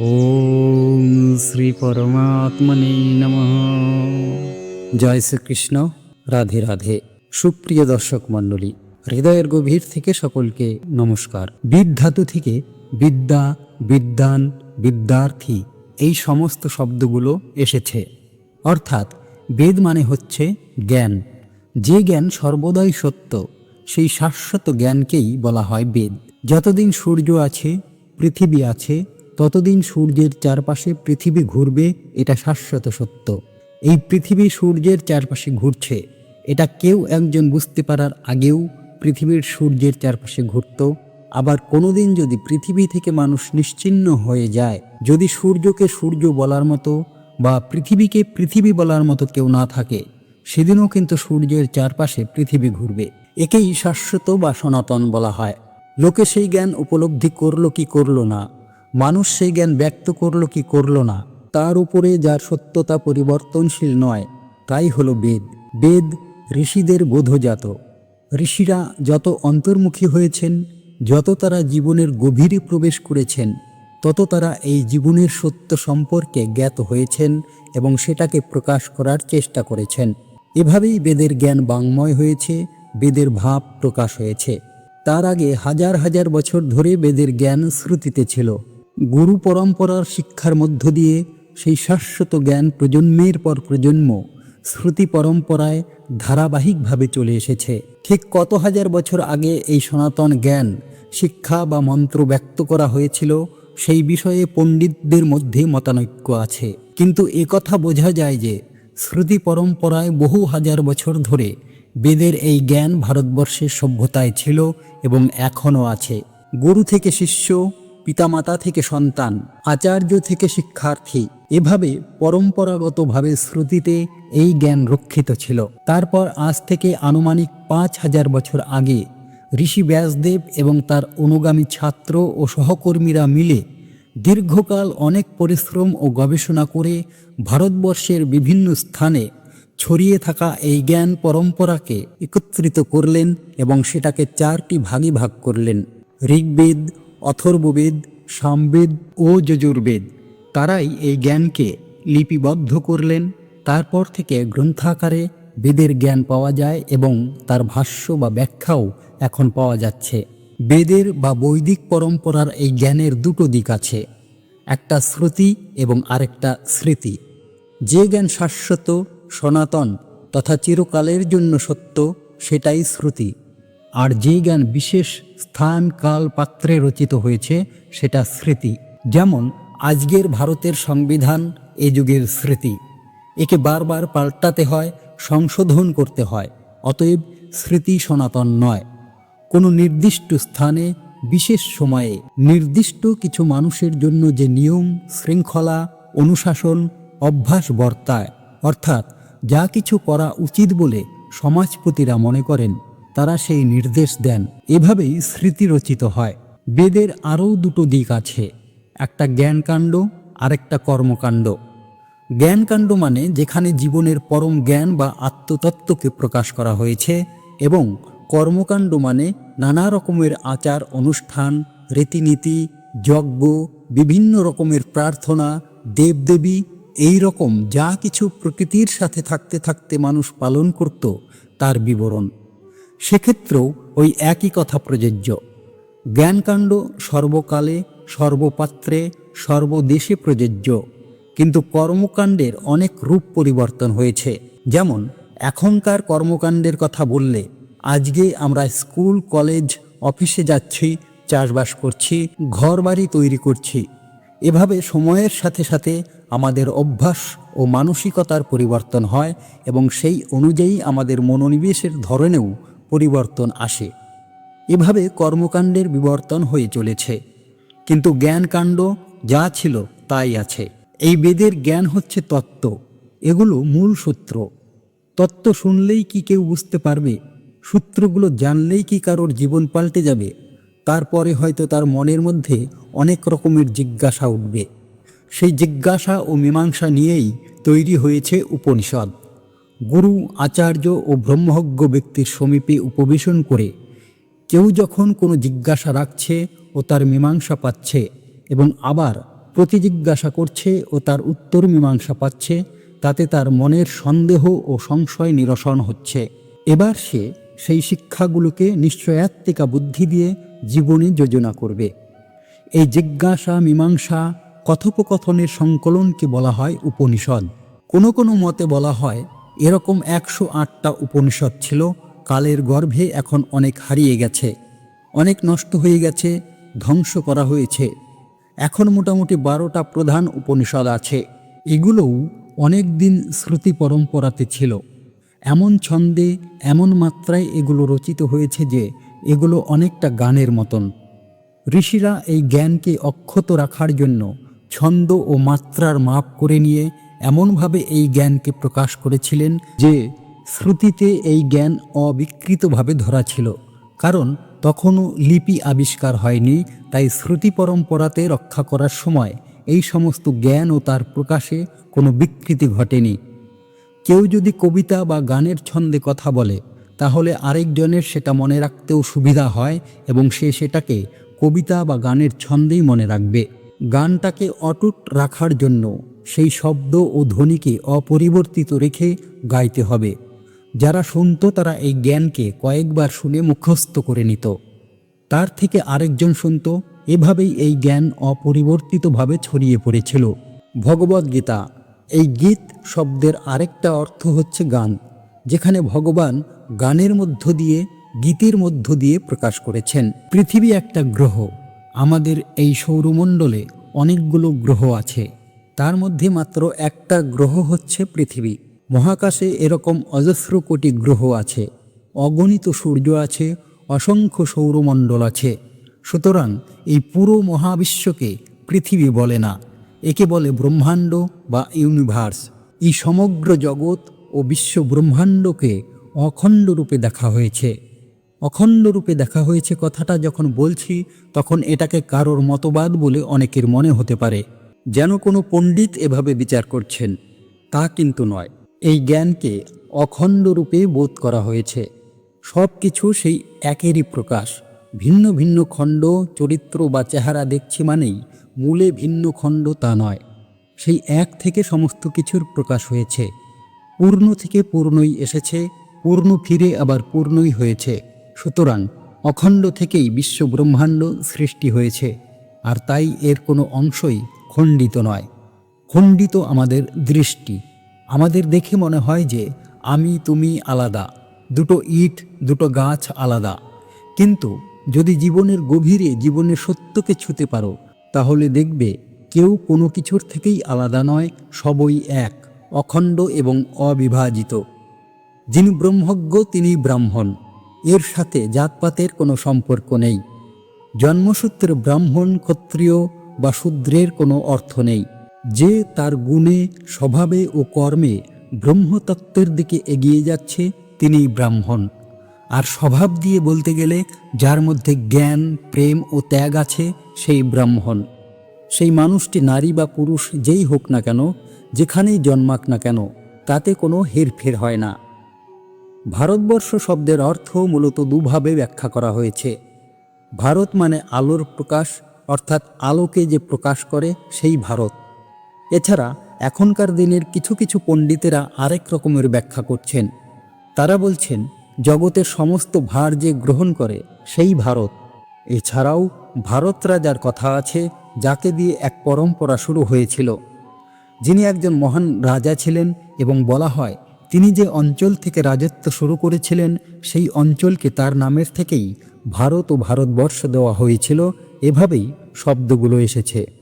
ওম শ্রী পরমাত্মনে নমঃ জয় শ্রীকৃষ্ণ। রাধে রাধে। সুপ্রিয় দর্শক মণ্ডলী, হৃদয়ের গভীর থেকে সকলকে নমস্কার। বিদ ধাতু থেকে বিদ্যা, বিদ্যান, বিদ্যার্থী এই সমস্ত শব্দগুলো এসেছে। অর্থাৎ বেদ মানে হচ্ছে জ্ঞান। যে জ্ঞান সর্বদাই সত্য, সেই শাশ্বত জ্ঞানকেই বলা হয় বেদ। যতদিন সূর্য আছে, পৃথিবী আছে ততদিন সূর্যের চারপাশে পৃথিবী ঘুরবে, এটা শাশ্বত সত্য। এই পৃথিবী সূর্যের চারপাশে ঘুরছে, এটা কেউ একজন বুঝতে পারার আগেও পৃথিবীর সূর্যের চারপাশে ঘুরত। আবার কোনোদিন যদি পৃথিবী থেকে মানুষ নিশ্চিন্ন হয়ে যায়, যদি সূর্যকে সূর্য বলার মতো বা পৃথিবীকে পৃথিবী বলার মতো কেউ না থাকে, সেদিনও কিন্তু সূর্যের চারপাশে পৃথিবী ঘুরবে। একেই শাশ্বত বা সনাতন বলা হয়। লোকে সেই জ্ঞান উপলব্ধি করল কি করল না? মানুষ সেই জ্ঞান ব্যক্ত করল কি করল না, তার উপরে যার সত্যতা পরিবর্তনশীল নয়, তাই হলো বেদ। বেদ ঋষিদের বোধজাত। ঋষিরা যত অন্তর্মুখী হয়েছেন, যত তারা জীবনের গভীরে প্রবেশ করেছেন, তত তারা এই জীবনের সত্য সম্পর্কে জ্ঞাত হয়েছেন এবং সেটাকে প্রকাশ করার চেষ্টা করেছেন। এভাবেই বেদের জ্ঞান বাংময় হয়েছে, বেদের ভাব প্রকাশ হয়েছে। তার আগে হাজার হাজার বছর ধরে বেদের জ্ঞান শ্রুতিতে ছিল। গুরু পরম্পরার শিক্ষার মধ্য দিয়ে সেই শাশ্বত জ্ঞান প্রজন্মের পর প্রজন্ম শ্রুতি পরম্পরায় ধারাবাহিকভাবে চলে এসেছে। ঠিক কত হাজার বছর আগে এই সনাতন জ্ঞান, শিক্ষা বা মন্ত্র ব্যক্ত করা হয়েছিল, সেই বিষয়ে পণ্ডিতদের মধ্যে মতানৈক্য আছে। কিন্তু কথা বোঝা যায় যে শ্রুতি পরম্পরায় বহু হাজার বছর ধরে বেদের এই জ্ঞান ভারতবর্ষের সভ্যতায় ছিল এবং এখনও আছে। গুরু থেকে শিষ্য পিতামাতা থেকে সন্তান, আচার্য থেকে শিক্ষার্থী, এভাবে পরম্পরাগতভাবে শ্রুতিতে এই জ্ঞান রক্ষিত ছিল। তারপর আজ থেকে আনুমানিক পাঁচ হাজার বছর আগে, ঋষি ব্যাসদেব এবং তার অনুগামী ছাত্র ও সহকর্মীরা মিলে দীর্ঘকাল অনেক পরিশ্রম ও গবেষণা করে ভারতবর্ষের বিভিন্ন স্থানে ছড়িয়ে থাকা এই জ্ঞান পরম্পরাকে একত্রিত করলেন এবং সেটাকে চারটি ভাগে ভাগ করলেন। ঋগ্বেদ অথর্ববেদ, সামবেদ ও যজুর্বেদ। তারাই এই জ্ঞানকে লিপিবদ্ধ করলেন। তারপর থেকে গ্রন্থাকারে বেদের জ্ঞান পাওয়া যায় এবং তার ভাষ্য বা ব্যাখ্যাও এখন পাওয়া যাচ্ছে। বেদের বা বৈদিক পরম্পরার এই জ্ঞানের দুটো দিক আছে। একটা শ্রুতি এবং আরেকটা স্মৃতি। যে জ্ঞান শাশ্বত, সনাতন তথা চিরকালের জন্য সত্য, সেটাই শ্রুতি আর যে জ্ঞান বিশেষ স্থান কাল পাত্রে রচিত হয়েছে, সেটা স্মৃতি। যেমন আজকের ভারতের সংবিধান এ যুগের স্মৃতি। একে বারবার পাল্টাতে হয়, সংশোধন করতে হয়, অতএব স্মৃতি সনাতন নয়। কোনো নির্দিষ্ট স্থানে, বিশেষ সময়ে, নির্দিষ্ট কিছু মানুষের জন্য যে নিয়ম, শৃঙ্খলা, অনুশাসন, অভ্যাস বর্তায়, অর্থাৎ যা কিছু করা উচিত বলে সমাজপতিরা মনে করেন তারা সেই নির্দেশ দেন। এভাবেই স্মৃতি রচিত হয়। বেদের আরও দুটো দিক আছে। একটা জ্ঞানকাণ্ড, আরেকটা কর্মকাণ্ড। জ্ঞানকাণ্ড মানে যেখানে জীবনের পরম জ্ঞান বা আত্মতত্ত্বকে প্রকাশ করা হয়েছে এবং কর্মকাণ্ড মানে নানা রকমের আচার, অনুষ্ঠান, রীতিনীতি, যজ্ঞ, বিভিন্ন রকমের প্রার্থনা, দেবদেবী, এই রকম যা কিছু প্রকৃতির সাথে থাকতে থাকতে মানুষ পালন করত, তার বিবরণ। সেক্ষেত্রেও ওই একই কথা প্রযোজ্য। জ্ঞানকাণ্ড সর্বকালে, সর্বপাত্রে, সর্বদেশে প্রযোজ্য। কিন্তু কর্মকাণ্ডের অনেক রূপ পরিবর্তন হয়েছে। যেমন, এখনকার কর্মকাণ্ডের কথা বললে, আজকে আমরা স্কুল, কলেজ, অফিসে যাচ্ছি, চাষবাস করছি ঘর বাড়ি তৈরি করছি। এভাবে সময়ের সাথে সাথে আমাদের অভ্যাস ও মানসিকতার পরিবর্তন হয় এবং সেই অনুযায়ী আমাদের মনোনিবেশের ধরনেও পরিবর্তন আসে। এভাবে কর্মকাণ্ডের বিবর্তন হয়ে চলেছে। কিন্তু জ্ঞানকাণ্ড যা ছিল তাই আছে। এই বেদের জ্ঞান হচ্ছে তত্ত্ব। এগুলো মূল সূত্র। তত্ত্ব শুনলেই কি কেউ বুঝতে পারবে? সূত্রগুলো জানলেই কি কারোর জীবন পাল্টে যাবে? তারপরে হয়তো তার মনের মধ্যে অনেক রকমের জিজ্ঞাসা উঠবে। সেই জিজ্ঞাসা ও মীমাংসা নিয়েই তৈরি হয়েছে উপনিষদ। গুরু, আচার্য ও ব্রহ্মজ্ঞ ব্যক্তির সমীপে উপবেশন করে কেউ যখন কোনো জিজ্ঞাসা রাখছে ও তার মীমাংসা পাচ্ছে এবং আবার প্রতিজিজ্ঞাসা করছে ও তার উত্তর মীমাংসা পাচ্ছে, তাতে তার মনের সন্দেহ ও সংশয় নিরসন হচ্ছে। এবার সে সেই শিক্ষাগুলোকে নিশ্চয়াত্মিকা বুদ্ধি দিয়ে জীবনে যোজনা করবে। এই জিজ্ঞাসা, মীমাংসা কথোপকথনের সংকলনকে বলা হয় উপনিষদ। কোনো কোনো মতে বলা হয় এরকম একশো আটটা উপনিষদ ছিল, কালের গর্ভে এখন অনেক হারিয়ে গেছে, অনেক নষ্ট হয়ে গেছে, ধ্বংস করা হয়েছে। এখন মোটামুটি বারোটা প্রধান উপনিষদ আছে। এগুলোও অনেক দিন শ্রুতি পরম্পরাতে ছিল। এমন ছন্দে, এমন মাত্রায় এগুলো রচিত হয়েছে যে এগুলো অনেকটা গানের মতন। ঋষিরা এই জ্ঞানকে অক্ষত রাখার জন্য ছন্দ ও মাত্রার মাপ করে নিয়ে এমনভাবে এই জ্ঞানকে প্রকাশ করেছিলেন যে শ্রুতিতে এই জ্ঞান অবিকৃতভাবে ধরা ছিল। কারণ তখনও লিপি আবিষ্কার হয়নি, তাই শ্রুতি পরম্পরাতে রক্ষা করার সময় এই সমস্ত জ্ঞান ও তার প্রকাশে কোনো বিকৃতি ঘটেনি। কেউ যদি কবিতা বা গানের ছন্দে কথা বলে, তাহলে আরেকজনের সেটা মনে রাখতেও সুবিধা হয় এবং সে সেটাকে কবিতা বা গানের ছন্দেই মনে রাখবে। গানটাকে অটুট রাখার জন্য সেই শব্দ ও ধ্বনিকে অপরিবর্তিত রেখে গাইতে হবে। যারা শুনত তারা এই জ্ঞানকে কয়েকবার শুনে মুখস্থ করে নিত। তার থেকে আরেকজন শুনত, এভাবেই এই জ্ঞান অপরিবর্তিতভাবে ছড়িয়ে পড়েছিল। ভগবদ্গীতা এই গীত শব্দের আরেকটা অর্থ হচ্ছে গান, যেখানে ভগবান গানের মধ্য দিয়ে, গীতের মধ্য দিয়ে প্রকাশ করেছেন। পৃথিবী একটা গ্রহ আমাদের এই সৌরমণ্ডলে অনেকগুলো গ্রহ আছে। তার মধ্যে মাত্র একটা গ্রহ হচ্ছে পৃথিবী। মহাকাশে এরকম অজস্র কোটি গ্রহ আছে। অগণিত সূর্য আছে, অসংখ্য সৌরমণ্ডল আছে। সুতরাং এই পুরো মহাবিশ্বকে পৃথিবী বলে না, একে বলে ব্রহ্মাণ্ড বা ইউনিভার্স। এই সমগ্র জগৎ ও বিশ্ব ব্রহ্মাণ্ডকে অখণ্ড রূপে দেখা হয়েছে। অখণ্ড রূপে দেখা হয়েছে কথাটা যখন বলছি, তখন এটাকে কারোর মতবাদ বলে অনেকের মনে হতে পারে। যেন কোনো পণ্ডিত এভাবে বিচার করছেন, তা কিন্তু নয়। এই জ্ঞানকে অখণ্ড রূপে বোধ করা হয়েছে। সব কিছু সেই একেরই প্রকাশ। ভিন্ন ভিন্ন খণ্ড, চরিত্র বা চেহারা দেখছি মানেই মূলে ভিন্ন খণ্ড তা নয়। সেই এক থেকে সমস্ত কিছুর প্রকাশ হয়েছে। পূর্ণ থেকে পূর্ণই এসেছে, পূর্ণ ফিরে আবার পূর্ণই হয়েছে। সুতরাং অখণ্ড থেকেই বিশ্ব ব্রহ্মাণ্ড সৃষ্টি হয়েছে, আর তাই এর কোনো অংশই খণ্ডিত নয়। খণ্ডিত আমাদের দৃষ্টি। আমাদের দেখে মনে হয় যে আমি, তুমি আলাদা। দুটো ইট, দুটো গাছ আলাদা। কিন্তু যদি জীবনের গভীরে জীবনের সত্যকে ছুতে পারো, তাহলে দেখবে কেউ কোনো কিছুর থেকেই আলাদা নয়, সবই এক, অখণ্ড এবং অবিভাজিত। যিনি ব্রহ্মজ্ঞ, তিনি ব্রাহ্মণ। এর সাথে জাতপাতের কোনো সম্পর্ক নেই। জন্মসূত্রে ব্রাহ্মণ, ক্ষত্রিয় বা শূদ্রের কোনো অর্থ নেই। যে তার গুণে, স্বভাবে ও কর্মে ব্রহ্মতত্ত্বের দিকে এগিয়ে যাচ্ছে তিনিই ব্রাহ্মণ। আর স্বভাব দিয়ে বলতে গেলে যার মধ্যে জ্ঞান, প্রেম ও ত্যাগ আছে, সেই ব্রাহ্মণ। সেই মানুষটি নারী বা পুরুষ যেই হোক না কেন, যেখানেই জন্মাক না কেন, তাতে কোনো হেরফের হয় না। ভারতবর্ষ শব্দের অর্থ মূলত দুভাবে ব্যাখ্যা করা হয়েছে। ভারত মানে আলোর প্রকাশ, অর্থাৎ আলোকে যে প্রকাশ করে সেই ভারত। এছাড়া এখনকার দিনের কিছু কিছু পণ্ডিতেরা আরেক রকমের ব্যাখ্যা করছেন। তারা বলছেন, জগতের সমস্ত ভার যে গ্রহণ করে সেই ভারত। এছাড়াও ভারত রাজার কথা আছে, যাকে দিয়ে এক পরম্পরা শুরু হয়েছিল। যিনি একজন মহান রাজা ছিলেন এবং বলা হয় তিনি যে অঞ্চল থেকে রাজত্ব শুরু করেছিলেন, সেই অঞ্চলকে তার নামের থেকেই ভারত ও ভারতবর্ষ দেওয়া হয়েছিল। এভাবেই শব্দগুলো এসেছে।